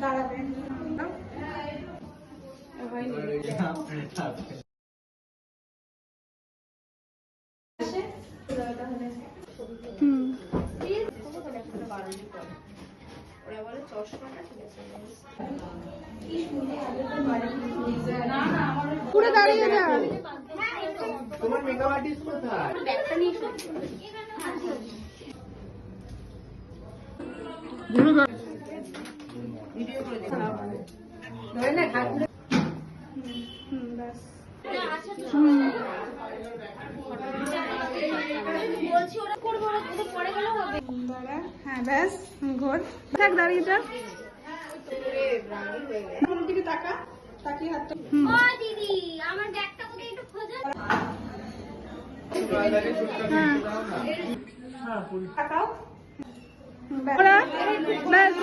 দাঁড়াবে হুম পুরো দাঁড়িয়ে যা তোমার মেকআপ আর্টিস্ট কোথায়? ব্যাস হুম দাঁড়া ব্যাস ঘোর থাক দাঁড়িয়ে থাক দিকে ব্যাস।